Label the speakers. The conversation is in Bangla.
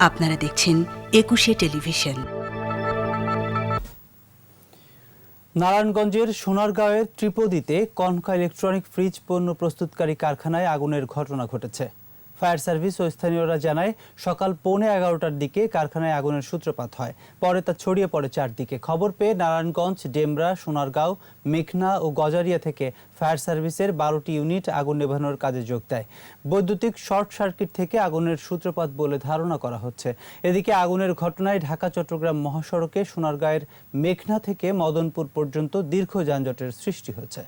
Speaker 1: আপনারা দেখছেন একুশে টেলিভিশন।
Speaker 2: নারায়ণগঞ্জের সোনারগাঁওয়ের ত্রিপদীতে কনকা ইলেকট্রনিক ফ্রিজ পণ্য প্রস্তুতকারী কারখানায় আগুনের ঘটনা ঘটেছে। ফায়ার সার্ভিস ও স্থানীয়রা জানায়, সকাল পৌনে এগারোটার দিকে কারখানায় আগুনের সূত্রপাত হয়। পরে তা ছড়িয়ে পড়ে চারদিকে। খবর পেয়ে নারায়ণগঞ্জ, ডেমরা, সোনারগাঁও, মেঘনা ও গজারিয়া থেকে ফায়ার সার্ভিসের বারোটি ইউনিট আগুন নেভানোর কাজে যোগ দেয়। বৈদ্যুতিক শর্ট সার্কিট থেকে আগুনের সূত্রপাত বলে ধারণা করা হচ্ছে। এদিকে আগুনের ঘটনায় ঢাকা, চট্টগ্রাম মহাসড়কে সোনারগাঁয়ের মেঘনা থেকে মদনপুর পর্যন্ত দীর্ঘ যানজটের সৃষ্টি হচ্ছে